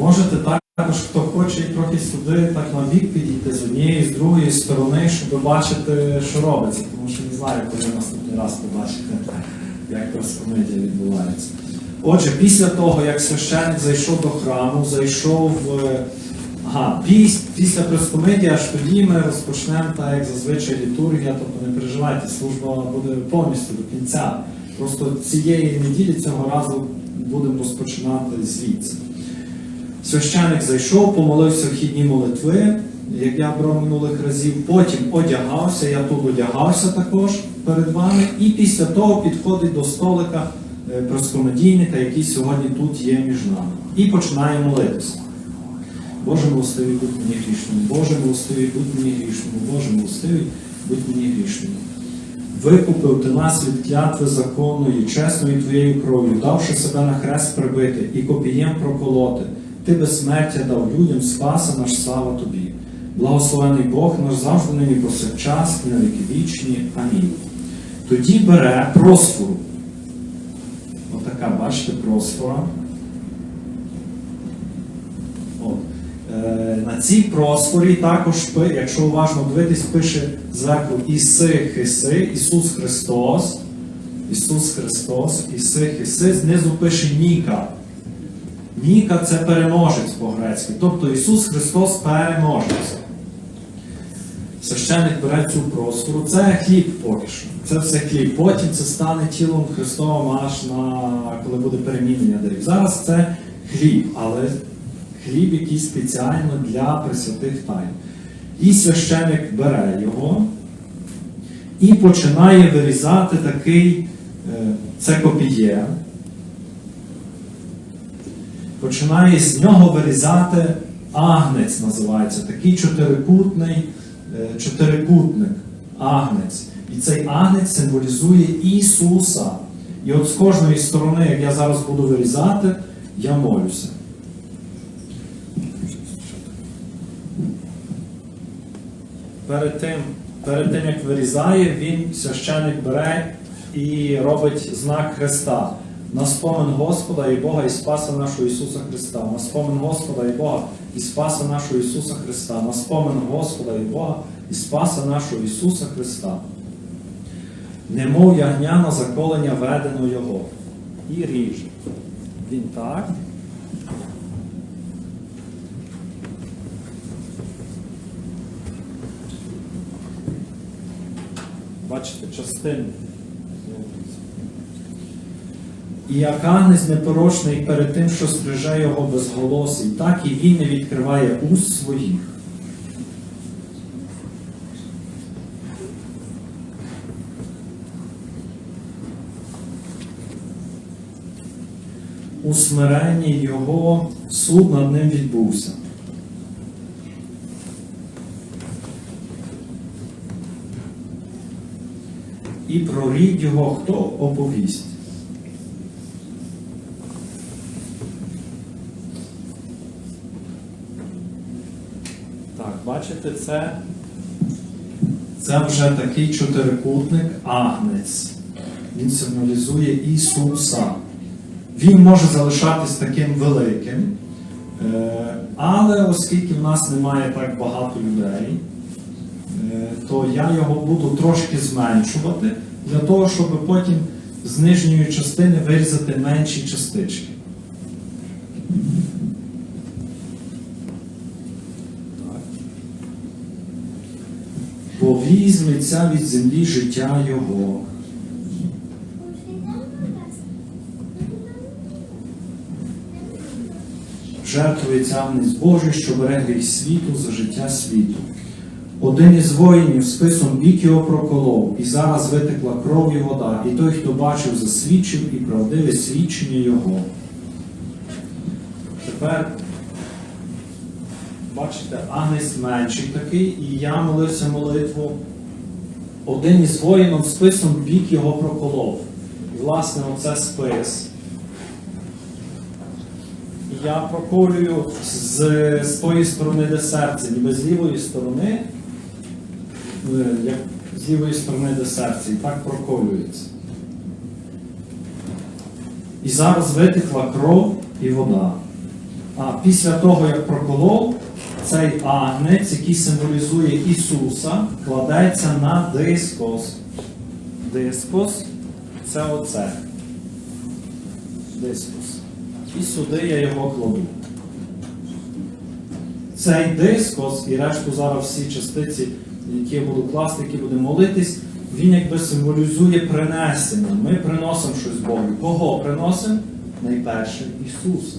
Можете також, хто хоче, і трохи сюди, так на бік підійти з однієї, з другої сторони, щоб бачити, що робиться. Тому що не знаю, коли наступний раз побачите, як проскомедія відбувається. Отже, після того, як священник зайшов до храму, зайшов. Ага, після прескомедії, аж тоді ми розпочнемо так, як зазвичай літургія, тобто не переживайте, служба буде повністю до кінця. Просто цієї неділі цього разу будемо розпочинати звідси. Священик зайшов, помолився вхідні молитви, як я брав минулих разів, потім одягався, я тут одягався також перед вами, і після того підходить до столика е, проскомедійника, який сьогодні тут є між нами, і починає молитися. Боже милостивий, будь мені грішним, Боже милостивий, будь мені грішним, Боже милостивий, будь мені грішним. Викупив ти нас від клятви законної, чесної твоєю кров'ю, давши себе на хрест прибити і копієм проколоти. Ти безсмертя дав людям, спаса наш слава тобі. Благословений Бог наш завжди нині повсякчас і на віки вічні. Амінь. Тоді бере просфору. Отака, бачите, просфора. От. Е, На цій просфорі також, якщо уважно дивитись, пише зверху Іси Хиси, Ісус Христос. Ісус Христос, Іси Хиси, знизу пише Ніка. Ніка це переможець по-грецьки. Тобто Ісус Христос переможець. Священник бере цю просфору. Це хліб поки що. Це все хліб. Потім це стане тілом Христовим аж на коли буде перемінення дарів. Зараз це хліб, але хліб, який спеціально для пресвятих тайн. І священик бере його і починає вирізати такий е, це копіє. Починає з нього вирізати агнець, називається, такий чотирикутний е, чотирикутник, агнець. І цей агнець символізує Ісуса. І от з кожної сторони, як я зараз буду вирізати, я молюся. Перед тим, перед тим, як вирізає, він священик бере і робить знак Христа. На спомин Господа і Бога і Спаса нашого Ісуса Христа. На спомин Господа і Бога і Спаса нашого Ісуса Христа. На спомин Господа і Бога і Спаса нашого Ісуса Христа. Немов ягня на заколення ведено Його. І ріже. Він так. Бачите, частини. І як агнець непорочний перед тим, що стриже його безголосий, так і він не відкриває уст своїх. У смиренні його суд над ним відбувся. І про рід його хто оповість? Так, бачите, це, це вже такий чотирикутник агнець. Він символізує Ісуса. Він може залишатись таким великим, е, але оскільки в нас немає так багато людей, е, то я його буду трошки зменшувати для того, щоб потім з нижньої частини вирізати менші частички. Так. Візьметься від землі життя його. Жертвується агнець Божий, що бере гріх світу за життя світу. Один із воїнів списом бік його проколов, і зараз витекла кров і вода, і той, хто бачив, засвідчив і правдиве свідчення його. Тепер, бачите, агнець менший такий, і я молився молитву. Один із воїнів списом бік його проколов. Власне, оце спис. Я проколюю з, з тої сторони, де серце, ніби з лівої сторони, е, як з лівої сторони, де серце, і так проколюється. І зараз витекла кров і вода. А після того, як проколов, цей агнець, який символізує Ісуса, кладеться на дискос. Дискос це оце. Дискос. І сюди я його кладу. Цей дискос і решту зараз всі частиці, які я буду класти, які будемо молитись, він якби символізує принесення. Ми приносимо щось Богу. Кого приносимо? Найперше Ісуса.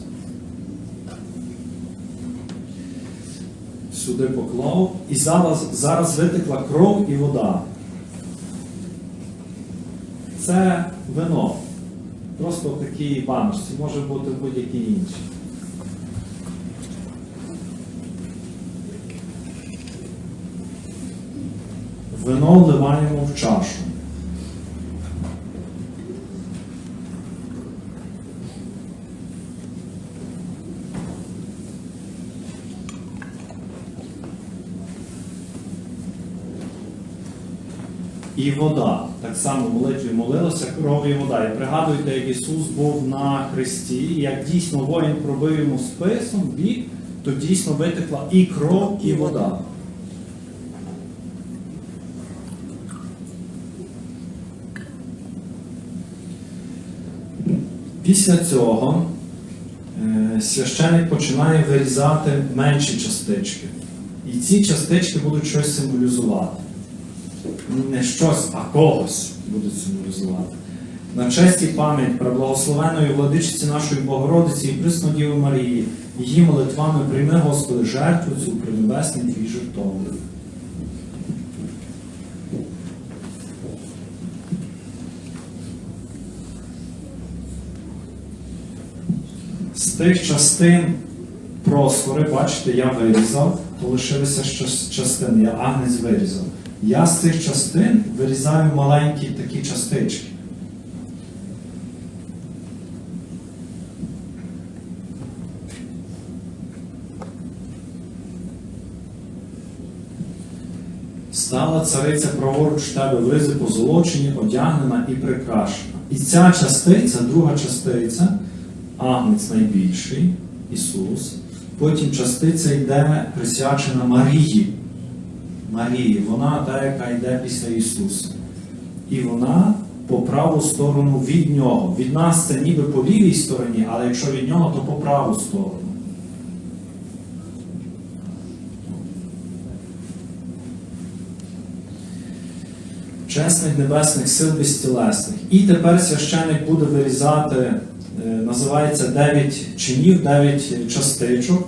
Сюди поклав. І зараз, зараз витекла кров і вода. Це вино. Просто в такій баночці, може бути будь-які інші. Вино вливаємо в чашу. І вода. Так само в молитві молилася кров і вода. І пригадуйте, як Ісус був на хресті, і як дійсно воїн пробив йому списом бік, то дійсно витекла і кров, і вода. Після цього е, священик починає вирізати менші частички. І ці частички будуть щось символізувати. Не щось, а когось будуть символізувати. На честь і пам'ять преблагословеної владичиці нашої Богородиці і Приснодіви Марії, її молитвами прийми, Господи, жертву цю при небесній твій жертовник. З тих частин просфори, бачите, я вирізав, то лишилися частини, я агнець вирізав. Я з цих частин вирізаю маленькі такі частички. Стала цариця праворуч тебе в ризи позолочені, одягнена і прикрашена. І ця частиця, друга частиця, агнець найбільший, Ісус. Потім частиця йде присвячена Марії. Марії, вона та, яка йде після Ісуса. І вона по праву сторону від Нього. Від нас це ніби по лівій стороні, але якщо від нього, то по праву сторону. Чесних небесних сил безтілесних. І тепер священик буде вирізати, е, називається дев'ять чинів, дев'ять частичок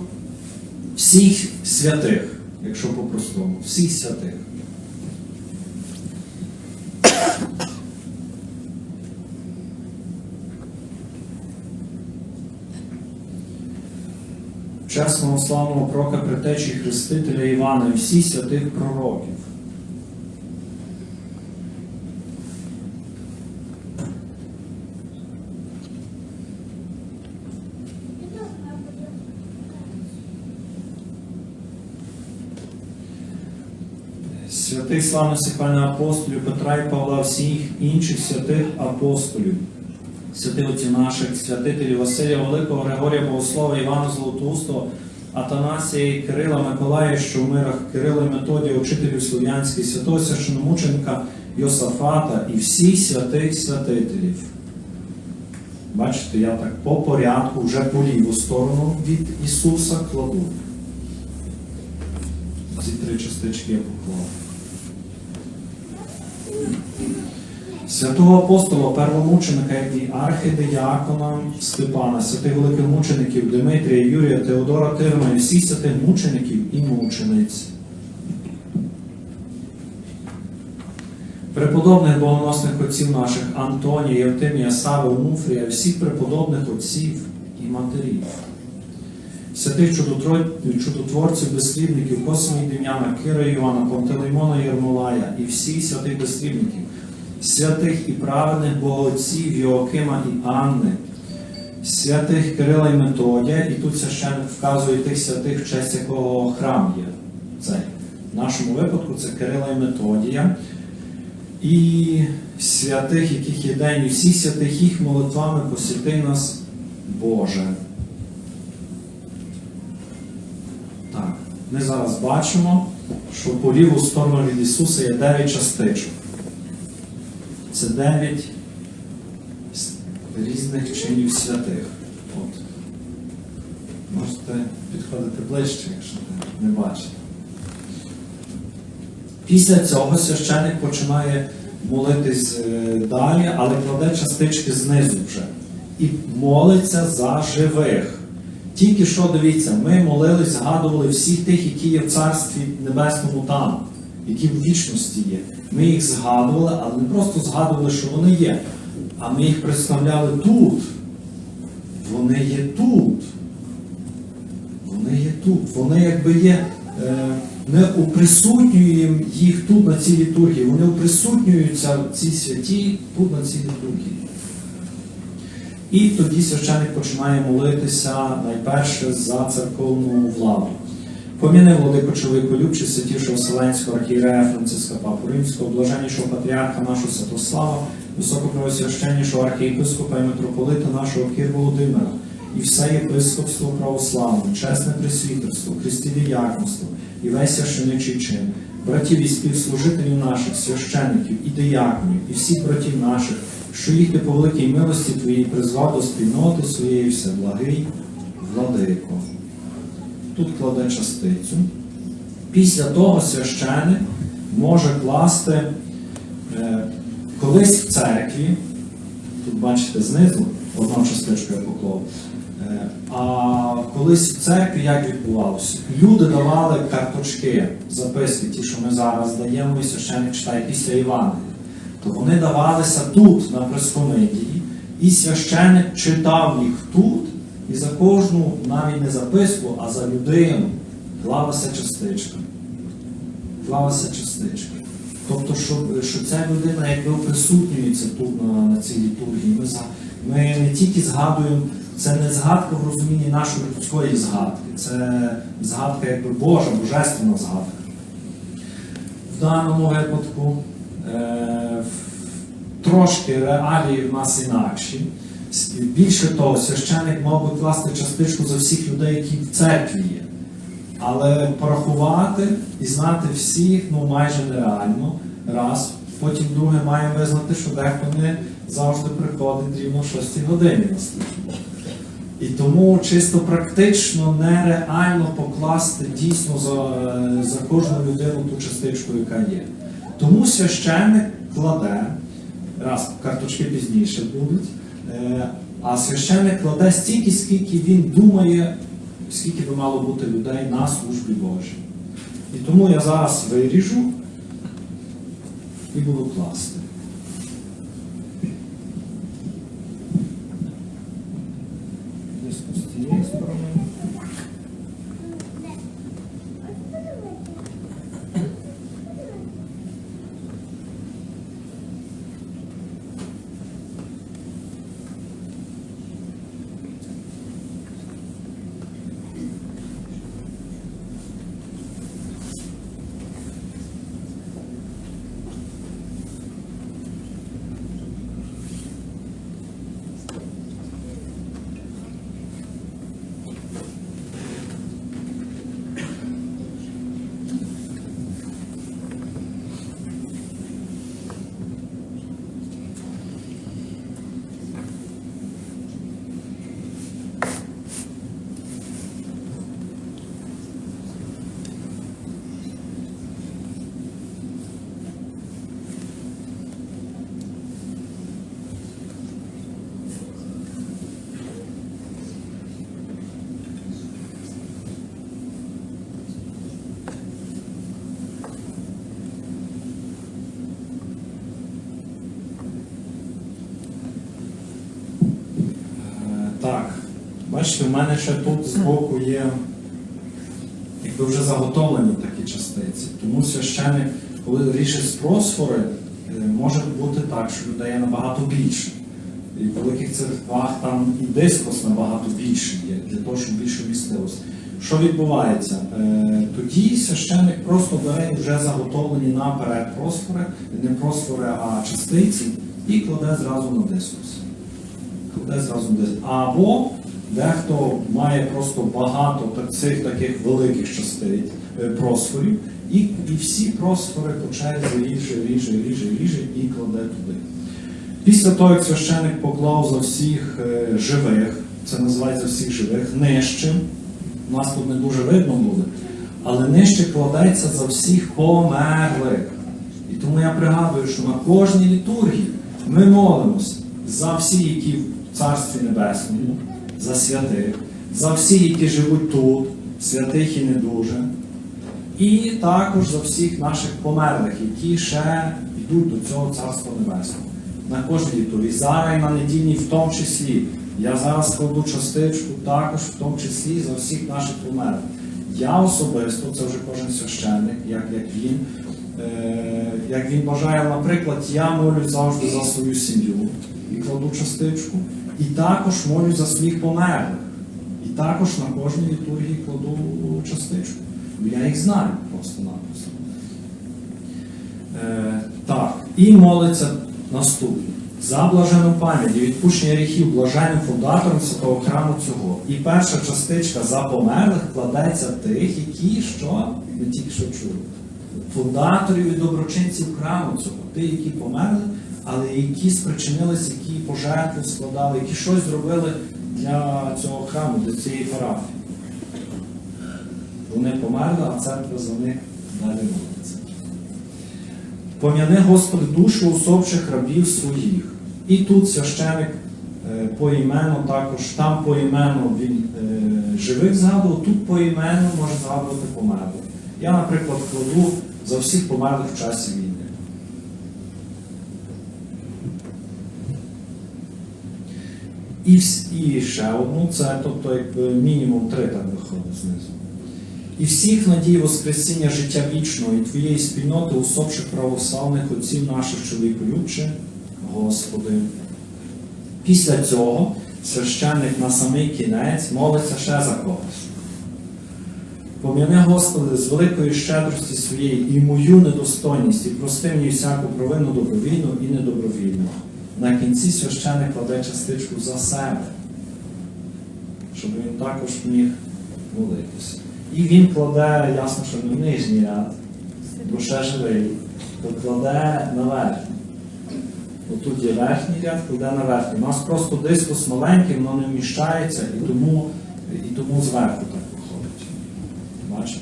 всіх святих, якщо по-простому, всіх святих. Чесного славного пророка притечі Хрестителя Івана і всіх святих пророків. Святих славних пане апостолів Петра і Павла, всіх інших святих апостолів, святих отців наших, святителів Василія Великого, Григорія Богослова, Івана Золотоустого, Атанасія і Кирила Миколая, що в мирах Кирила і Методія, учителів Слов'янських, святого священомученика Йосафата і всіх святих святителів. Бачите, я так по порядку, вже по ліву сторону від Ісуса кладу. Ці три частички я поклав. Святого апостола, первомученика і архидіакона Степана, святих великих мучеників Димитрія, Юрія, Теодора Тирма і всіх святих мучеників і мучениць. Преподобних богоносних отців наших Антонія, Євтимія, Сави, Онуфрія, всіх преподобних отців і матерів святих чудотворців, безслівників, Космі Дем'яна, Кира Івана, Пантелеймона Єрмолая і всіх святих безслівників, святих і праведних богоотців Йоакима і Анни, святих Кирила і Методія, і тут священник вказує тих святих, в честь якого храм є. Цей. В нашому випадку це Кирила і Методія. І святих, яких є день, і святих їх молитвами посіти нас, Боже. Так, ми зараз бачимо, що по ліву сторону від Ісуса є дев'ять частичок. Це дев'ять різних чинів святих. От. Можете підходити ближче, якщо не бачите. Після цього священик починає молитись е, далі, але кладе частички знизу вже. І молиться за живих. Тільки що дивіться, ми молились, згадували всіх тих, які є в Царстві Небесному там, які в вічності є. Ми їх згадували, але не просто згадували, що вони є, а ми їх представляли тут. Вони є тут. Вони є тут. Вони якби є. Е, ми уприсутнюємо їх тут на цій літургії. Вони уприсутнюються в цій святі тут на цій літургії. І тоді священник починає молитися найперше за церковну владу. Поміни владико чоловіку любче святішого Вселенського архієрея Франциска Папу Римського, блаженнішого патріарха нашого Святослава, високопревосвященнішого архієпископа і митрополита нашого Кір Володимира, і все єпископство православне, чесне присвітерство, християнство і весь священичий чин, братів і співслужителів наших, священиків і дияконів, і всіх братів наших, що їх ти по великій милості Твоїй призвав до спільноти своєї всеблагий владико. Тут кладе частицю. Після того священик може класти е, колись в церкві, тут бачите знизу, одну частичку я поклав. Е, А колись в церкві як відбувалося? Люди давали карточки, записки, ті, що ми зараз даємо, і священник читає після Івангелія. То вони давалися тут, на прескомидії, і священник читав їх тут, і за кожну навіть не записку, а за людину клалася частичка. Клалася частичка. Тобто, що, що ця людина якби присутнюється тут на, на цій літургії. Ми, ми не тільки згадуємо, це не згадка в розумінні нашої людської згадки, це згадка якби Божа, божественна згадка. В даному випадку е, трошки реалії в нас інакші. Більше того, священник мав би класти частичку за всіх людей, які в церкві є. Але порахувати і знати всіх ну майже нереально. Раз. Потім друге маємо визнати, що дехто не завжди приходить рівно в 6 годині на службу. І тому чисто практично нереально покласти дійсно за, за кожну людину ту частичку, яка є. Тому священник кладе, раз карточки пізніше будуть, а священник кладе стільки, скільки він думає, скільки би мало бути людей на службі Божій. І тому я зараз виріжу і буду класти. Десь з цієї сторони. Е, Так, бачите, в мене ще тут збоку є якби вже заготовлені такі частиці. Тому священик, коли ріже з просфори, е, може бути так, що людей є набагато більше. І в великих церквах там і дискос набагато більше є, для того, щоб більше вмістилося. Що відбувається? Е, Тоді священик просто бере вже заготовлені наперед просфори, не просфори, а частиці, і кладе зразу на дискус кладе зразу десь. Або Дехто має просто багато цих таких великих частиць е, просфорів, і, і всі просфори по черзі ріже, ріже, ріже, ріже і кладе туди. Після того, як священик поклав за всіх е, живих, це називається всіх живих, нижчим, у нас тут не дуже видно буде, але нижче кладеться за всіх померлих. І тому я пригадую, що на кожній літургії ми молимося за всі, які в Царстві Небесному, за святих, за всі, які живуть тут, святих і не дуже. І також за всіх наших померлих, які ще йдуть до цього Царства Небесного. На кожній літургії. Зараз і на недільній в тому числі. Я зараз кладу частичку також в тому числі за всіх наших померлих. Я особисто, це вже кожен священник, як, як він. Е, як він бажає, наприклад, я молюсь завжди за свою сім'ю і кладу частичку, і також молюсь за своїх померлих. І також на кожній літургії кладу частичку. Бо я їх знаю просто-напросто. Е, так, і молиться наступне. За блажену пам'ять і відпущення гріхів блаженним фундатором святого храму цього. І перша частичка за померлих кладеться тих, які що? Ми тільки що чули. Фундаторів і доброчинців храму цього, ті, які померли, але які спричинились, які пожертви складали, які щось зробили для цього храму, для цієї парафії. Вони померли, а церква за них далі молиться. Пом'яни, Господи, душу усопших рабів своїх. І тут священик е, поіменно також, там поіменно він е, живих згадував, тут поіменно може згадувати померлих. Я, наприклад, кладу за всіх померлих в часі війни. І, і ще одну, це тобто якби мінімум три так виходить знизу. І всіх надій Воскресіння життя вічного і Твоєї спільноти усопших православних отців наших чоловіколюбчих, Господи. Після цього священник на самий кінець молиться ще за когось. Пом'яни, Господи, з великої щедрості своєї і мою недостойність, і прости мені всяку провину добровільну і недобровільну. На кінці священник кладе частичку за себе, щоб він також міг молитися. І він кладе, ясно, що не нижній ряд, бо ще живий, то кладе на верхній. Отут є верхній ряд, кладе на верхній. У нас просто дискус маленький, воно не вміщається, і тому, і тому зверху так виходить. Бачите?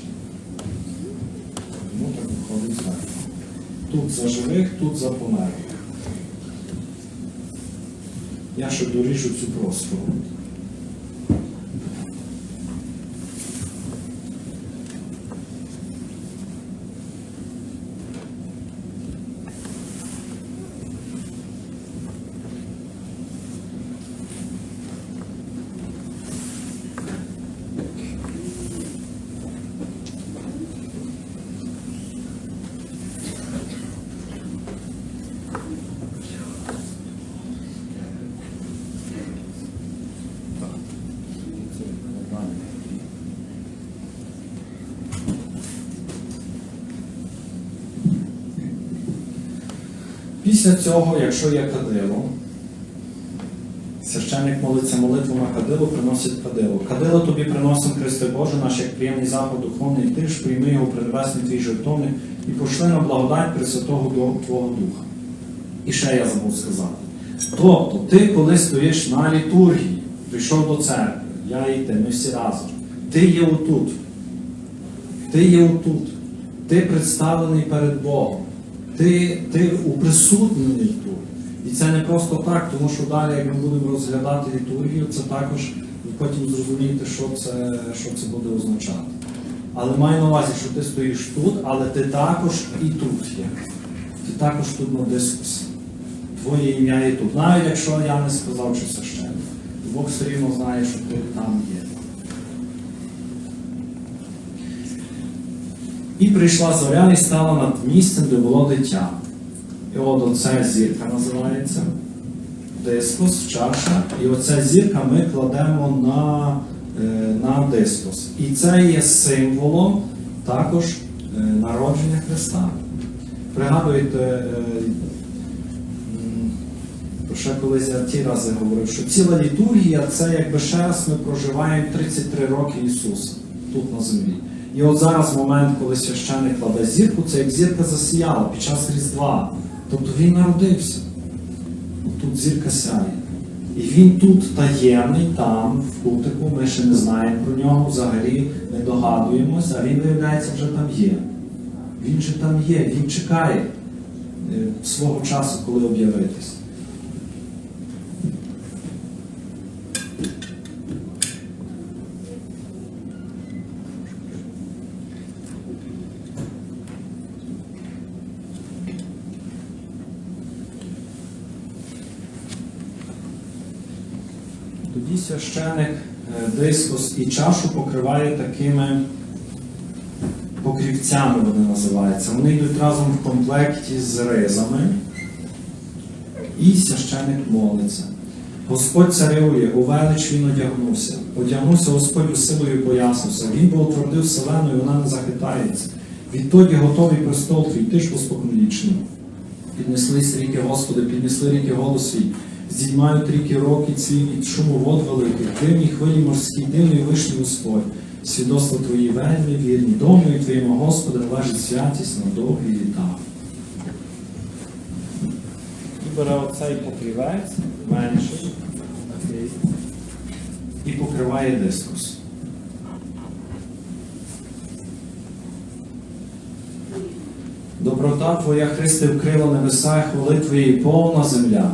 Тому так виходить зверху. Тут за живих, тут за померлих. Я ще доріжу цю простору. Після цього, якщо є кадило, священник молиться молитву на кадило, приносить кадило. Кадило тобі приносимо, Христе Боже, наш як приємний запад духовний, ти ж прийми його предвесний твій жертовник і пошли на благодать Пресвятого Твого Духа. І ще я забув сказати. Тобто, ти, коли стоїш на літургії, прийшов до церкви, я і ти, ми всі разом. Ти є отут. Ти є отут. Ти представлений перед Богом. Ти, ти уприсутнений тут. І це не просто так, тому що далі, як ми будемо розглядати літургію, це також ви потім зрозумієте, що це, що це буде означати. Але маю на увазі, що ти стоїш тут, але ти також і тут є. Ти також тут на дискусі. Твоє ім'я є тут. Навіть якщо я не сказав, що священник. Бог все рівно знає, що ти там є. І прийшла зоря і стала над місцем, де було дитя. І от оце зірка називається. Дискус, чаша. І оця зірка ми кладемо на, е, на дискус. І це є символом також е, народження Христа. Пригадуєте, е, ще колись я ті рази говорив, що ціла літургія це якби ще раз ми проживаємо 33 роки Ісуса тут на землі. І от зараз момент, коли священник кладе зірку, це як зірка засіяла під час Різдва. Тобто він народився. Тут зірка сяє. І він тут таємний, там, в кутику, ми ще не знаємо про нього, взагалі не догадуємося, а він, виявляється, вже там є. Він же там є, він чекає е, свого часу, коли об'явитись. Тоді священик дискус і чашу покриває такими покрівцями, вони називаються. Вони йдуть разом в комплекті з ризами. І священик молиться. Господь царює, у велич він одягнувся. Одягнувся Господь у силою пояснився. Він бо утвердив вселену, і вона не захитається. Відтоді готовий престол твій, ти ж споконвічний. Піднеслись ріки, Господи, піднесли ріки голос свій. Здіймають ріки роки ці від шуму вод великих, дивні хвилі морські, дивний вишній Господь. Свідоцтво Твої вельми вірні, домою Твоєму, Господи, належить святість на довгі літа. І бере оцей покрівець, менший, і покриває дискус. Доброта Твоя, Христе, вкрила небеса, хвали Твої повна земля.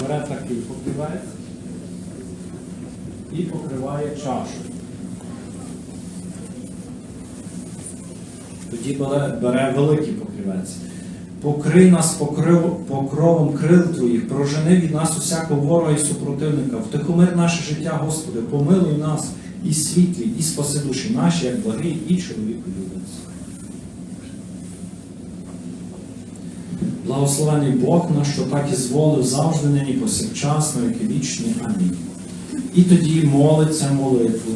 Бере такий покривець і покриває чашу. Тоді бере, великий покривець. Покрий нас покрив, покровом крил Твоїх, прожени від нас усякого ворога і супротивника, втихомир наше життя, Господи, помилуй нас і світлі, і спаси душі наші, як благий і чоловіку любець. Благословений Бог наш, що так і зволив завжди нині повсякчас, на віки вічні. Амінь. І тоді молиться молитву.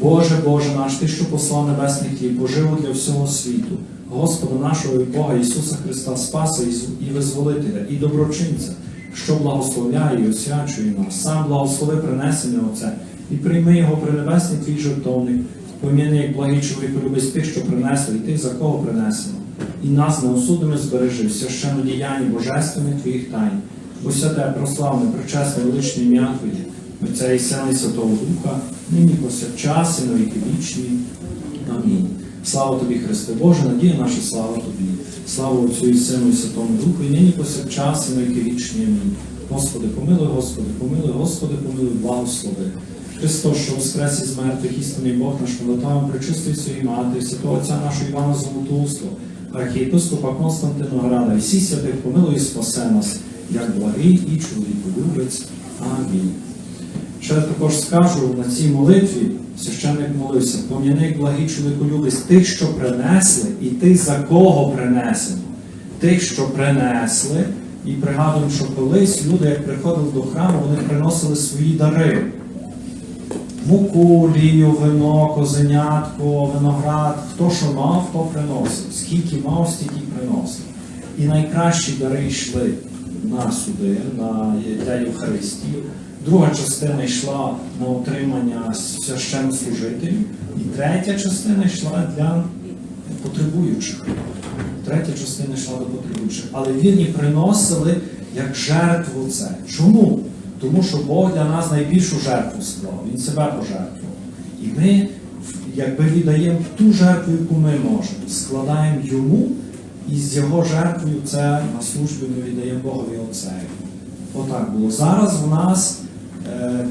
Боже, Боже наш, Ти, що послав небесний хліб, поживу для всього світу, Господа нашого і Бога Ісуса Христа, Спаса і визволителя, і доброчинця, що благословляє і освячує нас. Сам благослови принесення Оце, і прийми його пренебесний твій жертовник, пом'яни, як благий чоловік любить тих, що принесли, і тих, за кого принесено. І нас неосудимо збережи, священну діянні божественних твоїх тайн, бо святе, прославне, причесне, величне ім'я Твоє, Отця і Сина і Святого Духа, нині повсякчас і на вічні. Амінь. Слава тобі, Христе Боже, надія наша слава тобі. Слава Отцю і Сину і Святому Духу, і нині повсякчас і на вічні. Амінь. Господи, помилуй, Господи, помилуй, Господи, помилуй, благослови. Христос, що воскрес із мертвих істинний Бог наш молитвами, причистої своїй матері, святого Отця нашого Івана Золотоустого, архієпископа Константина Града, і всі святих помилуй спасе нас, як благий і чоловіколюбець. Амінь. Ще також скажу на цій молитві, священник молився, пом'яни благий чоловіколюбець тих, що принесли, і тих, за кого принесено. Тих, що принесли, і пригадуємо, що колись люди, як приходили до храму, вони приносили свої дари. Муку, олію, вино, козенятко, виноград, хто що мав, то приносив. Скільки мав, стільки приносив. І найкращі дари йшли на суди, на для Євхаристію. Друга частина йшла на отримання священнослужителів, і третя частина йшла для потребуючих. Третя частина йшла до потребуючих. Але вірні приносили як жертву це. Чому? Тому що Бог для нас найбільшу жертву склав, Він себе пожертвував. І ми, якби віддаємо ту жертву, яку ми можемо, складаємо йому, і з його жертвою це на службі ми віддаємо Богові Отцеві. Отак було. Зараз в нас, е,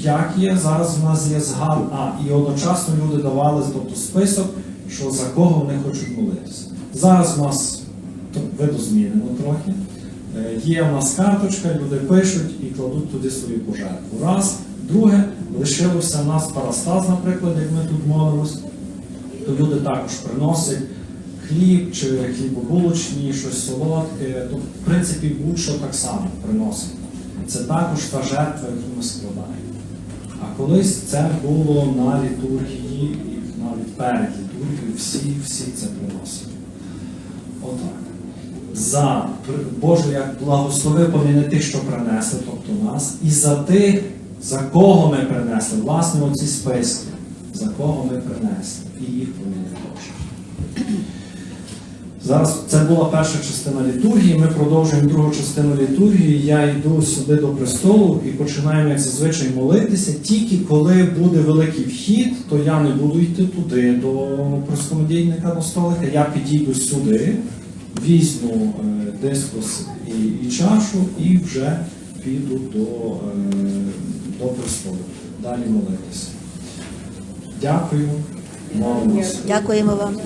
як є, зараз в нас є згад, а, і одночасно люди давали тобто, список, що за кого вони хочуть молитися. Зараз в нас видозмінено трохи. Е, Є в нас карточка, люди пишуть і кладуть туди свою пожертву. Раз. Друге, лишилося в нас парастаз, наприклад, як ми тут молимось, то люди також приносять хліб чи хлібобулочні, щось солодке. То, в принципі, будь-що так само приносить. Це також та жертва, яку ми складаємо. А колись це було на літургії, навіть перед літургією всі, всі це приносили. Отак. За Боже, як благослови помінити, що принесли, тобто нас, і за тих, за кого ми принесли, власне, оці списки, за кого ми принесли, і їх поміни Боже. Зараз це була перша частина літургії. Ми продовжуємо другу частину літургії. Я йду сюди до престолу і починаємо, як зазвичай, молитися. Тільки коли буде великий вхід, то я не буду йти туди, до проскомодійника до столика. Я підійду сюди, візьму дискос дискус і, і чашу, і вже піду до, е, до престолу. Далі молитися. Дякую. Молимося. Дякуємо вам.